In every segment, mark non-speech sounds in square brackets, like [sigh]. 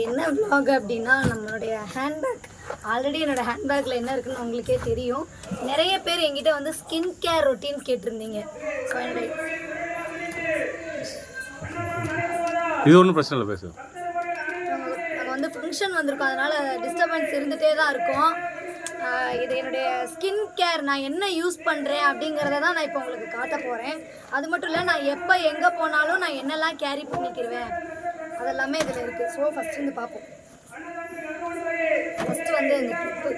என்ன vlog அப்படின்னா நம்மளுடைய ஹேண்ட்பேக் ஆல்ரெடி என்னோட ஹேண்ட்பேக்கில் என்ன இருக்குன்னு உங்களுக்கே தெரியும். நிறைய பேர் என்கிட்ட வந்து ஸ்கின் கேர் ரொட்டீன் கேட்டிருந்தீங்க இது ஒன்றும் பிரச்சனை இல்லை பேசு. நாங்கள் வந்து ஃபங்க்ஷன் வந்திருக்கோம். அதனால டிஸ்டர்பன்ஸ் இருந்துகிட்டே தான் இருக்கும். இது என்னுடைய ஸ்கின் கேர் நான் என்ன யூஸ் பண்ணுறேன் அப்படிங்கிறத தான் நான் இப்போ உங்களுக்கு காட்ட போகிறேன் அது மட்டும் இல்லை நான் எப்போ எங்கே போனாலும் நான் என்னெல்லாம் கேரி பண்ணிக்கிருவேன். அதெல்லாமே இதில் இருக்குது ஸோ ஃபஸ்ட்டு வந்து பார்ப்போம் ஃபஸ்ட்டு வந்து இந்த கிளிப்பு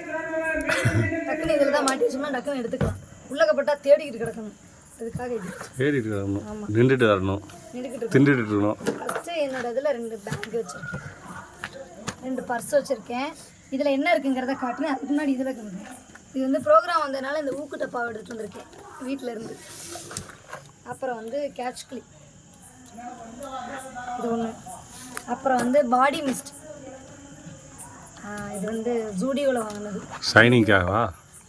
டக்குன்னு இதில் தான் மாட்டி வச்சோம்னா டக்குன்னு எடுத்துக்கலாம். உள்ளக்கப்பட்டா தேடிக்கிட்டு கிடக்கணும். அதுக்காக இது. ஏறிட்டு வரணும் நின்றுட்டு வரணும். திண்டுட்டு இருக்கணும். ஃபஸ்ட்டு என்னோட இதில் ரெண்டு பேக் வச்சுருக்கேன். ரெண்டு பர்ஸ் வச்சுருக்கேன். இதில் என்ன இருக்குங்கிறத காட்டுனேன் அதுக்கு முன்னாடி இதில் இருக்குது இது வந்து ப்ரோக்ராம் வந்ததுனால இந்த ஊக்கு டப்பாவை எடுத்துட்டு வந்திருக்கேன். வீட்டில் இருந்து. அப்புறம் வந்து கேட்ச் கிளிப் இது ஒன்று அப்புறம் வந்து பாடி மிஸ்ட் இது வந்து ஜூடியோவில் வாங்கினது. ஷைனிங்காகவா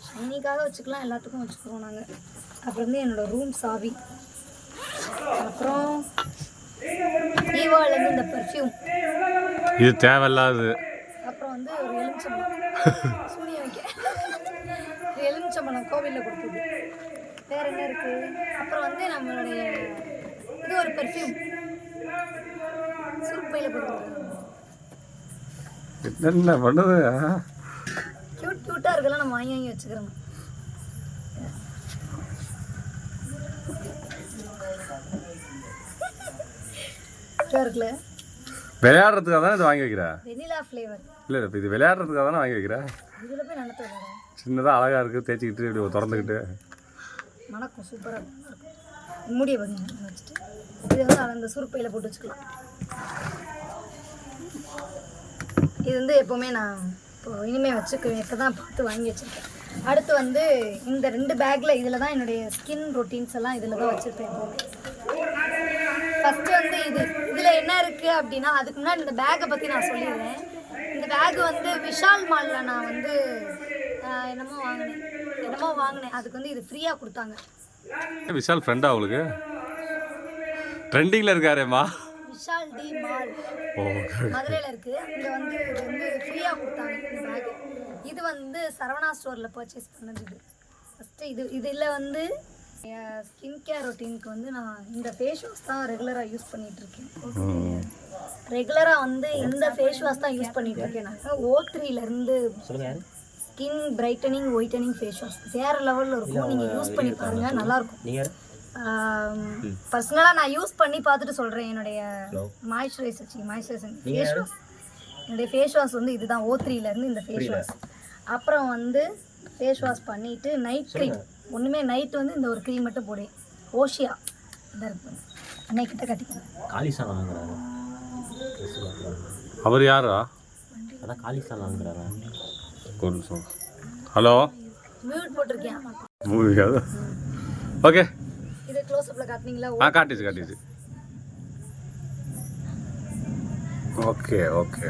ஷைனிக்காக வச்சுக்கலாம் எல்லாத்துக்கும் வச்சுக்கிறோம் நாங்கள் அப்புறம் வந்து என்னோட ரூம் சாவி. அப்புறம் ஈவாலேருந்து இந்த பெர்ஃப்யூம் இது தேவையில்லாது. அப்புறம் வந்து ஒரு எலுமிச்சம்பழம். சூனிய வைக்க. எலுமிச்சம்பழம் கோவிலில் கொடுத்தது. வேற என்ன இருக்கு? அப்புறம் வந்து நம்மளுடைய இது ஒரு பெர்ஃப்யூம் சுருப்பையில் போட்டுருக்காங்க என்ன பண்ணுது? க்யூட் க்யூட்டாக இருக்கலாம் நம்ம வாங்கி வாங்கி வச்சுக்கிறோம். இருக்குல்ல? விளையாடுறதுக்காக தானே இது வாங்கி வைக்கிற? வெனிலா ஃப்ளேவர் இல்லை இப்போ இது விளையாடுறதுக்காக தானே வாங்கி வைக்கிற? இதில் போய் நல்ல தோணும் சின்னதாக அழகாக இருக்குது தேய்ச்சிக்கிட்டு இப்படி திறந்துக்கிட்டு. மணக்கும் சூப்பராக இருக்கும். மூடிய பாருங்க வச்சுட்டு. இது வந்து அந்த சுருப்பையில் போட்டு வச்சுக்கலாம். இது வந்து எப்போவுமே நான் இப்போ இனிமேல் வச்சுக்குவேன். இப்போ தான் பார்த்து வாங்கி வச்சுருக்கேன். அடுத்து வந்து இந்த ரெண்டு பேக்கில் இதில் தான் என்னுடைய ஸ்கின் ரொட்டீன்ஸ் எல்லாம் இதில் தான் வச்சுருப்பேன் எப்போவுமே. ஃபஸ்ட்டு வந்து இது. இதில் என்ன இருக்குது அப்படின்னா அதுக்கு முன்னாடி இந்த பேக்கை பற்றி நான் சொல்லிடுறேன். இந்த பேக் வந்து விஷால் மாலில் நான் வந்து என்னமோ வாங்கினேன். என்னமோ வாங்கினேன். அதுக்கு வந்து இது ஃப்ரீயாக கொடுத்தாங்க. விஷால் ஃப்ரெண்டா அவளுக்கு? ட்ரெண்டிங்கில் இருக்காரேம்மா. Vishal de mall. ஓ மதுரையில் இருக்குது இங்கே வந்து இது வந்து ஃப்ரீயாக கொடுத்தாங்க இந்த இது வந்து சரவணா ஸ்டோரில் பர்ச்சேஸ் பண்ணது. இது ஃபஸ்ட்டு இது இதில் வந்து ஸ்கின் கேர் ரொட்டீனுக்கு வந்து நான் இந்த ஃபேஸ் வாஷ் தான் ரெகுலராக யூஸ் பண்ணிட்டு இருக்கேன். ரெகுலராக வந்து இந்த ஃபேஸ் வாஷ் தான் யூஸ் பண்ணிட்டு இருக்கேன் நான். O த்ரீலேருந்து skin brightening whitening face wash வேற லெவலில் இருக்கும். நீங்கள் யூஸ் பண்ணி பாருங்கள் நல்லாயிருக்கும் பர்சனலாக நான் யூஸ் பண்ணி பார்த்துட்டு சொல்கிறேன் என்னுடைய moisturiser C moisturiser face wash என்னுடைய ஃபேஸ் வாஷ் வந்து இதுதான். ஓ த்ரீலேருந்து இந்த ஃபேஸ் வாஷ் அப்புறம் வந்து ஃபேஸ் வாஷ் பண்ணிவிட்டு நைட் க்ரீம் ஒன்றுமே நைட் வந்து இந்த ஒரு க்ரீம் மட்டும் போடுவேன் ஓஷியா இதாக இருக்கு. அன்னை கிட்ட கட்டிக்கிறேன் அவர் யாரா? அதான் காலிசான் வாங்குறாரு ஒரு நிமிஷம். ஹலோ? மியூட் போட்டிருக்கேன். மூவிக்காது ஓகே இது க்ளோஸ்அப்பில் காட்டினீங்களா? ஆ காட்டிச்சு காட்டிச்சு. ஓகே ஓகே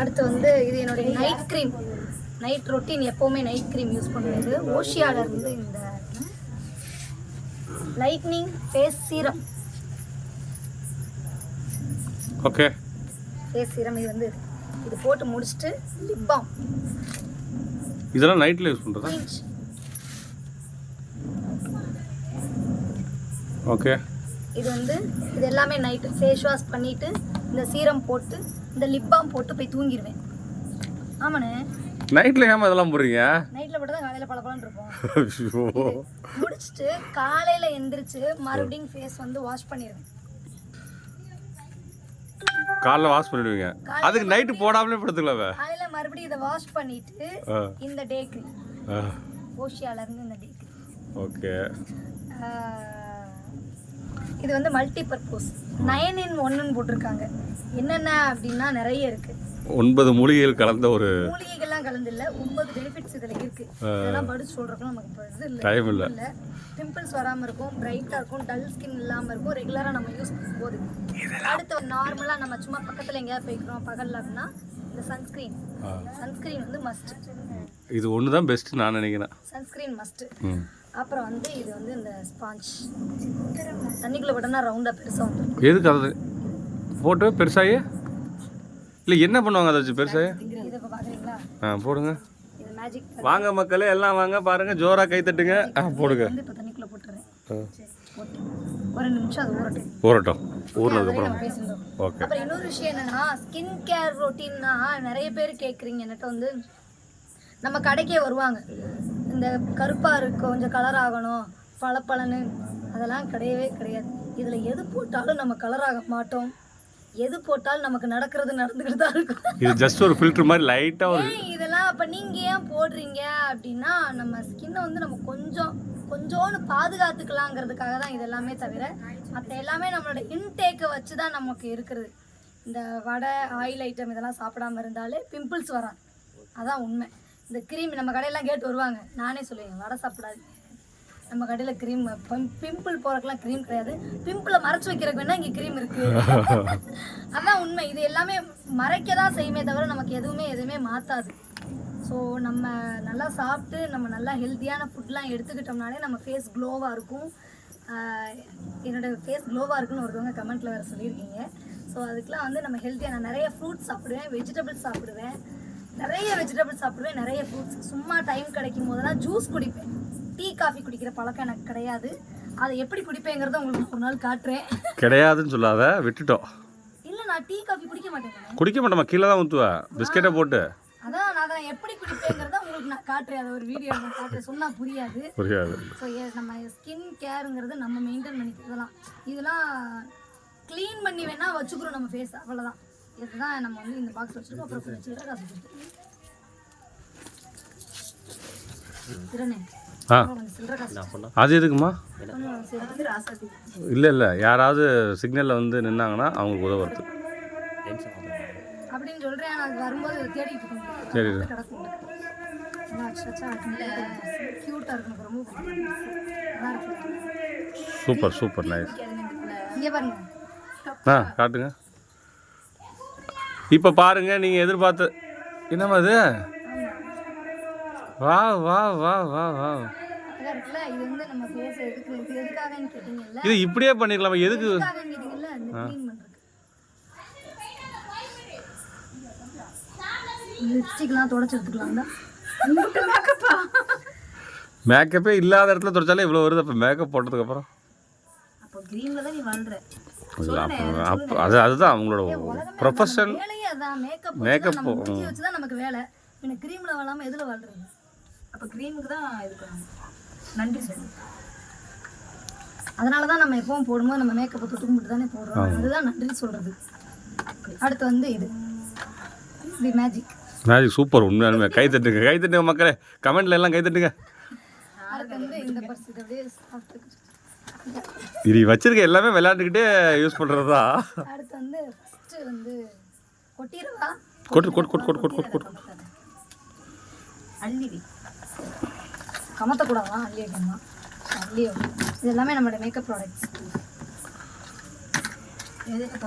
அடுத்து வந்து இது என்னுடைய நைட் க்ரீம் நைட் ரொட்டீன் எப்போவுமே நைட் க்ரீம் யூஸ் பண்ணுறது. ஓஷியால இருந்து இந்த lightening face serum okay face serum இது வந்து இது போட்டு முடிச்சுட்டு லிப் பாம் இதெல்லாம் நைட்டில் யூஸ் பண்ணுறதா ஓகே இது வந்து இது எல்லாமே நைட்டு ஃபேஸ் வாஷ் பண்ணிவிட்டு இந்த சீரம் போட்டு இந்த லிப் பாம் போட்டு போய் தூங்கிடுவேன் ஆமாண்ணே. நைட்டில் ஏமா இதெல்லாம் போடுறீங்க? நைட்டில் போட்டு தான் காலையில் பளபளன்னு இருப்போம் முடிச்சுட்டு காலையில் எந்திரிச்சு மறுபடியும் ஃபேஸ் வந்து வாஷ் பண்ணிடுவேன் காலைல வாஷ் பண்ணிடுவீங்க. அதுக்கு நைட்டு போடாமலே படுத்துக்கலாமே. காலையில மறுபடியும் இதை வாஷ் பண்ணிட்டு இந்த டே க்ரீம் ஆ. ஓஷியால இருந்து இந்த டே க்ரீம் ஓகே. இது வந்து மல்டி பர்பஸ் நைன் இன் ஒன்னுன்னு போட்டிருக்காங்க. என்னென்ன அப்படின்னா நிறைய இருக்கு. ஒன்பது மூலிகைகள் கலந்த ஒரு மூலிகைகள்லாம் கலந்து இல்ல ஒன்பது பெனிஃபிட்ஸ் இதுல இருக்கு. இதெல்லாம் படிச்சு சொல்றதுக்கு நமக்கு டைம் இல்ல. பிம்பிள்ஸ் வராம இருக்கும் பிரைட்டா இருக்கும் டல் ஸ்கின் இல்லாம இருக்கும் ரெகுலரா நம்ம யூஸ் பண்ணும்போது. அடுத்து நார்மலா நம்ம சும்மா பக்கத்துல எங்கேயாவது போய்க்கிறோம் பகல்ல அப்படின்னா இந்த சன்ஸ்கிரீன் சன்ஸ்கிரீன் வந்து மஸ்ட் இது ஒன்று தான் பெஸ்ட்டு நான் நினைக்கிறேன். சன்ஸ்கிரீன் மஸ்ட் அப்புறம் வந்து இது வந்து இந்த ஸ்பாஞ்ச் தண்ணிக்குள்ள போட்டோம்னா ரவுண்டா பெருசா வந்துடும் எதுக்கு அது? போட்டு பெருசாகி இல்லை என்ன பண்ணுவாங்க அதை வச்சு பெருசு இதை இப்போ பார்க்குறீங்களா ஆ போடுங்க. வாங்க மக்களே எல்லாம் வாங்க பாருங்க ஜோரா கை தட்டுங்க. போடுங்க வந்து இப்போ தண்ணிக்குள்ளே போட்டுறேன் ஆ. போட்டு ஒரு நிமிஷம் அது ஊறட்டும். ஊறட்டும். ஊறினதுக்கப்புறம் நம்ம பேசியிருந்தோம் ஓகே அப்புறம் இன்னொரு விஷயம் என்னன்னா ஸ்கின் கேர் ரொட்டீன்னா நிறைய பேர் கேட்குறீங்க என்கிட்ட வந்து நம்ம கடைக்கே வருவாங்க. இந்த கருப்பாக இருக்கு கொஞ்சம் கலர் ஆகணும் பளபளன்னு. அதெல்லாம் கிடையவே கிடையாது. இதில் எது போட்டாலும் நம்ம கலர் ஆக மாட்டோம். எது போட்டாலும் நமக்கு நடக்கிறது நடந்துக்கிட்டு தான் இருக்கும். இது ஜஸ்ட் ஒரு ஃபில்டர் மாதிரி லைட்டாக ஒரு இதெல்லாம் அப்போ நீங்கள் ஏன் போடுறீங்க அப்படின்னா நம்ம ஸ்கின்னை வந்து நம்ம கொஞ்சம் கொஞ்சோன்னு பாதுகாத்துக்கலாங்கிறதுக்காக தான் இது எல்லாமே தவிர மற்ற எல்லாமே நம்மளோட இன்டேக்கை வச்சு தான் நமக்கு இருக்கிறது இந்த வடை ஆயில் ஐட்டம் இதெல்லாம் சாப்பிடாம இருந்தாலே பிம்பிள்ஸ் வராது. அதான் உண்மை. இந்த க்ரீம் நம்ம கடையெல்லாம் கேட்டு வருவாங்க. நானே சொல்லுவேன் வடை சாப்பிடாதீங்க. நம்ம கடையில் க்ரீம் பிம்பிள் போகிறதுக்குலாம் க்ரீம் கிடையாது. பிம்பிளை மறைச்சு வைக்கிறதுக்கு வேணா இங்கே க்ரீம் இருக்கு. [laughs] அதான் உண்மை. இது எல்லாமே மறைக்க தான் செய்யுமே தவிர நமக்கு எதுவுமே எதுவுமே மாற்றாது ஸோ நம்ம நல்லா சாப்பிட்டு நம்ம நல்லா ஹெல்த்தியான ஃபுட்லாம் எடுத்துக்கிட்டோம்னாலே நம்ம ஃபேஸ் க்ளோவாக இருக்கும். ஆஹ் என்னோட ஃபேஸ் க்ளோவாக இருக்குன்னு ஒருத்தவங்க கமெண்ட்டில் வேறு சொல்லியிருக்கீங்க. ஸோ அதுக்கெலாம் வந்து நம்ம ஹெல்த்தியாக நான் நிறைய ஃப்ரூட்ஸ் சாப்பிடுவேன் வெஜிடபிள்ஸ் சாப்பிடுவேன். நிறைய வெஜிடபிள்ஸ் சாப்பிடுவேன் நிறைய ஃப்ரூட்ஸ் சும்மா டைம் கிடைக்கும் போதெல்லாம் ஜூஸ் குடிப்பேன். டீ காஃபி குடிக்கிற பழக்கம் எனக்கு கிடையாது. அதை எப்படி குடிப்பேங்கிறத உங்களுக்கு ஒரு நாள் காட்டுறேன். கிடையாதுன்னு சொல்லாத விட்டுட்டோம். இல்லை நான் டீ காஃபி குடிக்க மாட்டேன். குடிக்க மாட்டோமா? கீழே தான் ஊற்றுவேன் பிஸ்கெட்டை போட்டு. நான் எப்படி குடிப்பேங்கிறத உங்களுக்கு நான் காட்டுறேன். அதை ஒரு வீடியோ நான் காட்டுறேன். சொன்னால் புரியாது. புரியாது. ஸோ நம்ம ஸ்கின் கேருங்கிறது நம்ம மெயின்டைன் பண்ணிக்கிறதுலாம் இதெல்லாம் க்ளீன் பண்ணி வேணா வச்சுக்கிறோம் நம்ம ஃபேஸ் அவ்வளோதான் இதுதான் நம்ம வந்து இந்த பாக்ஸ் வச்சுருக்கோம். அப்புறம் கொஞ்சம் சில்லறை காசு கொடுத்து திறனே ஆ. கொஞ்சம் சில்லறை காசு அது எதுக்குமா? இல்லை இல்லை. யாராவது சிக்னலில் வந்து நின்னாங்கன்னா அவங்களுக்கு உதவுறது. அப்படின்னு சொல்கிறேன் நான் அது வரும்போது இதை தேடிட்டு இருக்கேன் சரி கிடக்கும் க்யூட்டாக இருக்கும். ரொம்ப சூப்பர் சூப்பர் நைஸ் இங்கே பாருங்க ஆ காட்டுங்க. இப்போ பாருங்க நீங்கள் எதிர்பார்த்த என்னம்மா இது? வா வா வா வா வா இது இப்படியே பண்ணிடலாமா எதுக்கு எதுக்காகன்னு கேட்டீங்கல்ல இந்த க்ளீன் பண்றதுக்கு லிப்ஸ்டிக்லாம் தொடச்சி எடுத்துக்கலாம் தான் உங்கள்கிட்ட மேக்கப்பா மேக்கப்பே இல்லாத இடத்துல தொடச்சாலே இவ்வளோ வருது. அப்போ மேக்கப் போட்டதுக்கப்புறம் அப்போ க்ரீனில் தான் நீ அப்போ அது அதுதான் அவங்களோட ப்ரொஃபஷன் மேக்கப் வச்சு தான் நமக்கு வேலை. பின்ன க்ரீமில் வாழாமல் எதில் வாழ்றது? அப்போ க்ரீமுக்கு தான் இதுக்கு நன்றி சொல்லணும் அதனால தான் நம்ம எப்பவும் போடும்போது நம்ம மேக்கப்பை தொட்டு கும்பிட்டு தானே போடுறோம். அதுதான் நன்றி சொல்கிறது அடுத்து வந்து இது. இது மேஜிக் மேஜிக் சூப்பர் உண்மையாலுமே கை தட்டுங்க கை தட்டுங்க மக்களே. கமெண்ட்ல எல்லாம் கை தட்டுங்க. இது வச்சிருக்க எல்லாமே விளையாண்டுக்கிட்டே யூஸ் பண்ணுறதா தான் அடுத்து வந்து வந்து கொட்டு கொட்டு கொட்டு. கொட்டு கொட்டு கொட்டு கொட்டு அள்ளி அள்ளி இது எல்லாமே நம்மளோட மேக்கப் ப்ராடக்ட்ஸ் எதுக்கு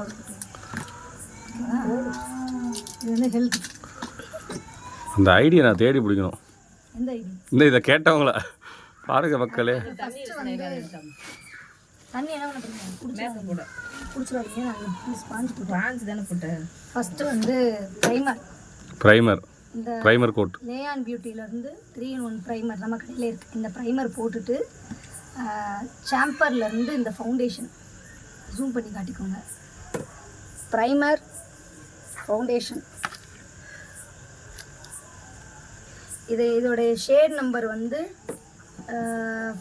இது வந்து ஹெல்த் அந்த ஐடியா நான் தேடி பிடிக்கணும். இந்த இதை கேட்டவங்கள. பாருங்க மக்களே. தண்ணி என்ன பண்ண குடிச்சிடாதீங்க. நான் ஸ்பாஞ்ச் போட்டேன். பிரான்ஸ் தானே போட்டேன். ஃபஸ்ட்டு வந்து ப்ரைமர் ப்ரைமர் இந்த ப்ரைமர் கோட் லேயான் பியூட்டிலேருந்து த்ரீ இன் ஒன் ப்ரைமர் நம்ம கடையில் இருக்குது இந்த ப்ரைமர் போட்டுட்டு சாம்பர்லேருந்து இந்த ஃபவுண்டேஷன் ஜூம் பண்ணி காட்டிக்கோங்க. ப்ரைமர் ஃபவுண்டேஷன் இது இதோடைய ஷேட் நம்பர் வந்து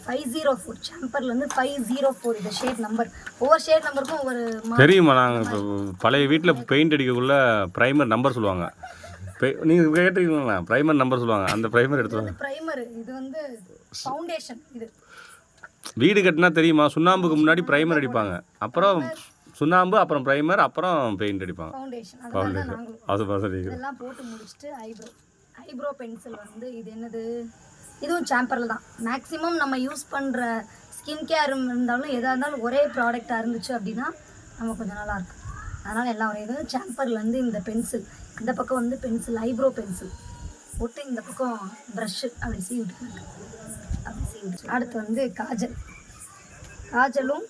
ஃபைவ் ஜீரோ ஃபோர் சாம்பர்லேருந்து ஃபைவ் ஜீரோ ஃபோர் இது ஷேட் நம்பர் ஒவ்வொரு ஷேட் நம்பருக்கும் ஒவ்வொரு தெரியுமா நாங்கள் இப்போ பழைய வீட்டில் பெயிண்ட் அடிக்கக்குள்ள ப்ரைமர் நம்பர் சொல்லுவாங்க. நீங்கள் கேட்டிருக்கீங்களா? ப்ரைமர் நம்பர் சொல்லுவாங்க. அந்த ப்ரைமர் எடுத்து வாங்க. ப்ரைமர் இது வந்து ஃபவுண்டேஷன் இது. வீடு கட்டினா தெரியுமா? சுண்ணாம்புக்கு முன்னாடி ப்ரைமர் அடிப்பாங்க. அப்புறம் சுண்ணாம்பு அப்புறம் ப்ரைமர் அப்புறம் பெயிண்ட் அடிப்பாங்க. ஃபவுண்டேஷன் அது மாதிரி இதெல்லாம் போட்டு முடிச்சுட்டு ஐப்ரோ ஐப்ரோ பென்சில் வந்து இது என்னது? இதுவும் சாம்பரில் தான். மேக்ஸிமம் நம்ம யூஸ் பண்ணுற ஸ்கின் கேர் இருந்தாலும் எதாக இருந்தாலும் ஒரே ப்ராடக்டாக இருந்துச்சு அப்படின்னா நம்ம கொஞ்சம் நல்லா இருக்கும். அதனால் எல்லாம் ஒரே இது. சாம்பர்லேருந்து இந்த பென்சில். இந்த பக்கம் வந்து பென்சில் ஐப்ரோ பென்சில். போட்டு இந்த பக்கம் ப்ரஷ்ஷு அப்படி சீ விட்டுருங்க அப்படி சீ விட்டு அடுத்து வந்து காஜல். காஜலும்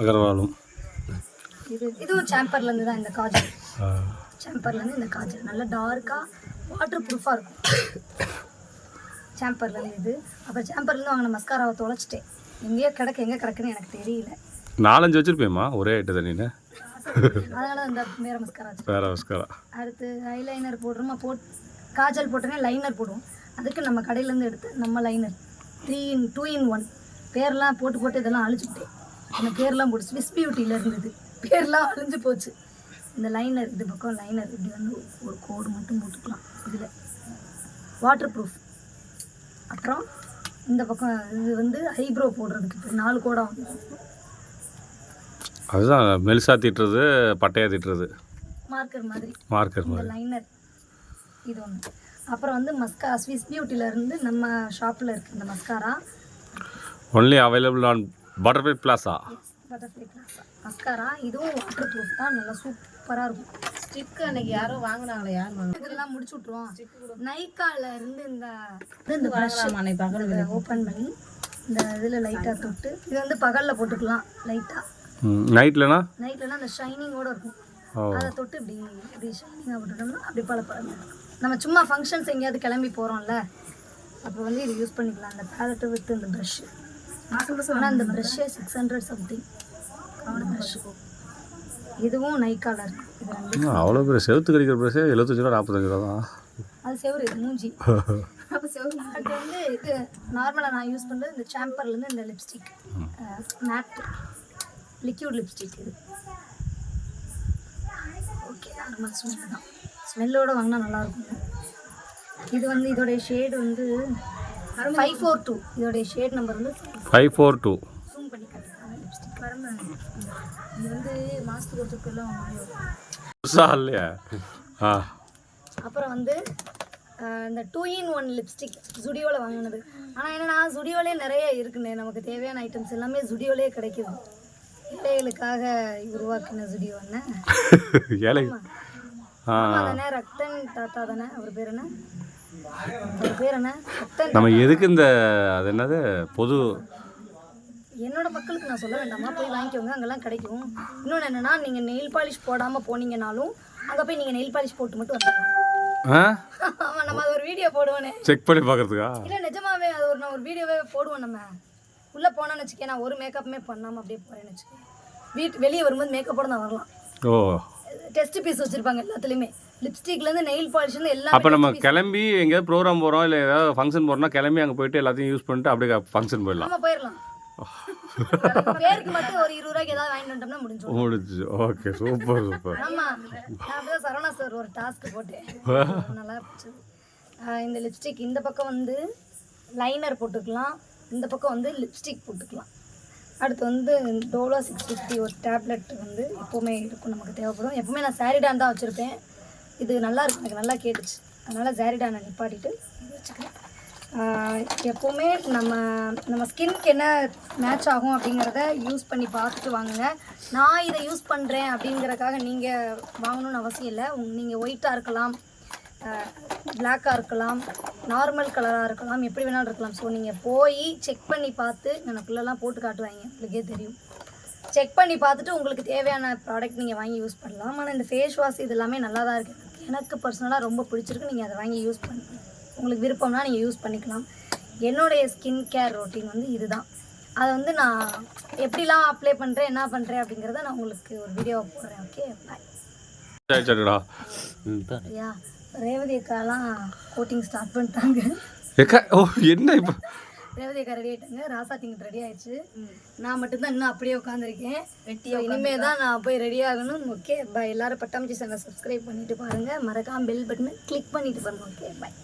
அகர்வாலும். இது இதுவும் சாம்பர்லேருந்து தான் இந்த காஜல். சாம்பர்லேருந்து இந்த காஜல். நல்லா டார்க்காக வாட்டர் ப்ரூஃபாக இருக்கும் சாம்பர்லேருந்து இது. அப்புறம் சாம்பர்லேருந்து வாங்கின மஸ்காராவை தொலைச்சிட்டேன். எங்கேயோ கிடக்கு எங்கே கிடக்குன்னு எனக்கு தெரியல. நாலஞ்சு வச்சுருப்பேம்மா ஒரே ஐட்டு தண்ணியில் அதனால இந்த வேற மஸ்காரா வேற வஸ்காரா அடுத்து ஐலைனர் போடுறோமா போட் காஜல் போட்டோன்னே லைனர் போடுவோம். அதுக்கு நம்ம கடையிலேருந்து எடுத்து நம்ம liner three in two in one பேர்லாம் போட்டு போட்டு இதெல்லாம் அழிச்சுட்டேன் அந்த பேர்லாம் போட்டு ஸ்விஸ் பியூட்டியில் இருந்தது. பேர்லாம் அழிஞ்சு போச்சு. இந்த லைனர் இது பக்கம் லைனர் இப்படி வந்து ஒரு கோடு மட்டும் போட்டுக்கலாம். இதில் வாட்டர் ப்ரூஃப் அப்புறம் இந்த பக்கம் இது வந்து ஐப்ரோ போடுறதுக்கு நாலு வந்து அதுதான் மெலிசா தீட்டுறது பட்டையா தீட்டுறது. மார்க்கர் மாதிரி. மார்க்கர் மாதிரி. லைனர் இது ஒன்று அப்புறம் வந்து மஸ்கா ஸ்விஸ் பியூட்டில இருந்து நம்ம ஷாப்பில் இருக்கு இந்த mascara only available on butterfly plaza butterfly கிளாஸா மஸ்காரா இதுவும் வாட்டர் ப்ரூஃப் தான். நல்லா சூப்பராக இருக்கும். ஸ்டிக்கு அன்னைக்கு யாரோ வாங்கினாங்களே யார் வாங்க இதெல்லாம் முடிச்சு விட்ருவோம் நைக்கால இருந்து இந்த இந்த ப்ரஷ் அன்னைக்கு பகல் ஓப்பன் பண்ணி இந்த இதில் லைட்டாக தொட்டு இது வந்து பகலில் போட்டுக்கலாம் லைட்டாக நைட்லனா நைட்லலாம் அந்த ஷைனிங்கோட இருக்கும். அதை தொட்டு இப்படி இப்படி ஷைனிங்காக போட்டுட்டோம்னா அப்படி பல நம்ம சும்மா ஃபங்க்ஷன்ஸ் எங்கேயாவது கிளம்பி போகிறோம்ல அப்போ வந்து இது யூஸ் பண்ணிக்கலாம். அந்த பேலட்டு வித் இந்த ப்ரஷ்ஷு ஆனால் அந்த ப்ரஷ்ஷே சிக்ஸ் ஹண்ட்ரட் சம்திங் அந்த ப்ரஷ்ஷு இதுவும் நைக்கால இருக்கு இது ரெண்டு அவ்வளோ பேர் செவுத்து கடிக்கிற ப்ரைஸே எழுபத்தஞ்சு ரூபா நாற்பத்தஞ்சு ரூபா தான். அது செவரு இது மூஞ்சி. [laughs] அப்போ செவரு அது வந்து இது நார்மலாக நான் யூஸ் பண்ணுறது இந்த சாம்பர்லேருந்து இந்த லிப்ஸ்டிக் மேட் லிக்யூட் லிப்ஸ்டிக் இது. ஓகே நார்மல் ஸ்மெல் தான். ஸ்மெல்லோட வாங்கினா நல்லாயிருக்கும். இது வந்து இதோடைய ஷேடு வந்து ஃபைவ் ஃபோர் டூ இதோடைய ஷேட் நம்பர் வந்து ஃபைவ் ஃபோர் டூ ஜூம் பண்ணி கட்டுறேன் லிப்ஸ்டிக் வரணும் இது வந்து மாதத்துக்கு ஒருத்தருக்குலாம் புதுசா இல்லையா? ஆ. அப்புறம் வந்து இந்த டூ இன் ஒன் லிப்ஸ்டிக் ஜுடியோவில் வாங்கினது. ஆனால் என்னன்னா ஜுடியோலே நிறைய இருக்குண்ணே. நமக்கு தேவையான ஐட்டம்ஸ் எல்லாமே ஜுடியோலே கிடைக்குது. ஏழைகளுக்காக உருவாக்கின ஜுடியோ என்ன [laughs] ஏழை ஆ. ஆமா தானே? ரக்தன் தாத்தா தானே? அவர் பேர் என்ன? அவர் பேர் என்ன? நம்ம எதுக்கு இந்த அது என்னது? பொது என்னோட மக்களுக்கு நான் சொல்ல வேண்டாமா? போய் வாங்கிக்கோங்க அங்கெல்லாம் கிடைக்கும். இன்னொன்று என்னன்னா நீங்கள் நெயில் பாலிஷ் போடாமல் போனீங்கனாலும் அங்கே போய் நீங்கள் நெயில் பாலிஷ் போட்டு மட்டும் வந்துடலாம். நம்ம அது ஒரு வீடியோ போடுவோனே. செக் பண்ணி பார்க்கறதுக்கா? இல்லை நிஜமாவே அது ஒரு நான் ஒரு வீடியோவே போடுவோம் நம்ம. உள்ளே போனோன்னு வச்சுக்கேன் நான் ஒரு மேக்கப்புமே பண்ணாமல் அப்படியே போகிறேன்னு வச்சுக்கேன். வீட்டு வெளியே வரும்போது மேக்கப்போட நான் வரலாம். ஓ. டெஸ்ட் பீஸ் வச்சுருப்பாங்க எல்லாத்துலேயுமே. லிப்ஸ்டிக்லேருந்து நெயில் பாலிஷ்லேருந்து எல்லாம் அப்போ நம்ம கிளம்பி எங்கேயாவது ப்ரோக்ராம் போகிறோம் இல்லை ஏதாவது ஃபங்க்ஷன் போகிறோம்னா கிளம்பி அங்கே போயிட்டு எல்லாத்தையும் யூஸ் பண்ணிட்டு அப்படியே ஃபங்க்ஷன் போயிடலாம். நம்ம போயிடலாம். பேருக்கு மட்டும் ஒரு இருபது ரூபாய்க்கு ஏதாவது வாங்கிட்டு வந்துட்டோம்னா முடிஞ்சோம் முடிஞ்சு ஓகே சூப்பர் சூப்பர். ஆமா நான் அப்படிதான் சரவணா சார் ஒரு டாஸ்க் போட்டேன். நல்லா இருந்துச்சு. இந்த லிப்ஸ்டிக் இந்த பக்கம் வந்து லைனர் போட்டுக்கலாம். இந்த பக்கம் வந்து லிப்ஸ்டிக் போட்டுக்கலாம். அடுத்து வந்து டோலோ சிக்ஸ் ஃபிஃப்டி ஒரு டேப்லெட் வந்து எப்போவுமே இருக்கும் நமக்கு தேவைப்படும். எப்போவுமே நான் சாரிடான் தான் வச்சுருப்பேன். இது நல்லா இருக்கு எனக்கு நல்லா கேட்டுச்சு. அதனால் சாரிடானை நிப்பாட்டிட்டு வச்சுக்கிறேன். எப்போவுமே நம்ம நம்ம ஸ்கின்க்கு என்ன மேட்ச் ஆகும் அப்படிங்கிறத யூஸ் பண்ணி பார்த்துட்டு வாங்குங்க. நான் இதை யூஸ் பண்ணுறேன் அப்படிங்கிறக்காக நீங்கள் வாங்கணும்னு அவசியம் இல்லை. உங் நீங்கள் ஒயிட்டாக இருக்கலாம் பிளாக்காக இருக்கலாம் நார்மல் கலராக இருக்கலாம் எப்படி வேணாலும் இருக்கலாம். ஸோ நீங்கள் போய் செக் பண்ணி பார்த்து எனக்குள்ளெல்லாம் போட்டு காட்டுவாங்க. உங்களுக்கே தெரியும். செக் பண்ணி பார்த்துட்டு உங்களுக்கு தேவையான ப்ராடக்ட் நீங்கள் வாங்கி யூஸ் பண்ணலாம். ஆனால் இந்த ஃபேஸ் வாஷ் இது எல்லாமே நல்லா தான் இருக்குது எனக்கு பர்சனலாக ரொம்ப பிடிச்சிருக்கு. நீங்கள் அதை வாங்கி யூஸ் பண்ணுங்கள் உங்களுக்கு விருப்பம்னா நீங்கள் யூஸ் பண்ணிக்கலாம். என்னுடைய ஸ்கின் கேர் ரொட்டீன் வந்து இதுதான். அதை வந்து நான் எப்படிலாம் அப்ளை பண்ணுறேன் என்ன பண்ணுறேன் அப்படிங்கிறத நான் உங்களுக்கு ஒரு வீடியோ போடுறேன் ஓகே பாய் ஐயா ரேவதி அக்காலாம் கோட்டிங் ஸ்டார்ட் பண்ணிட்டாங்க. என்ன இப்போ? ரேவதி அக்கா ரெடி ஆயிட்டாங்க. ராசா திங்க ரெடி ஆயிடுச்சு. நான் மட்டும்தான் இன்னும் அப்படியே உட்காந்துருக்கேன் இனிமே தான் நான் போய் ரெடி ஆகணும் ஓகே பாய் எல்லாரும் பட்டாம்பூச்சி சேனலை சப்ஸ்கிரைப் பண்ணிட்டு பாருங்க. மறக்காம பெல் பட்டனை கிளிக் பண்ணிட்டு பாருங்க ஓகே பாய்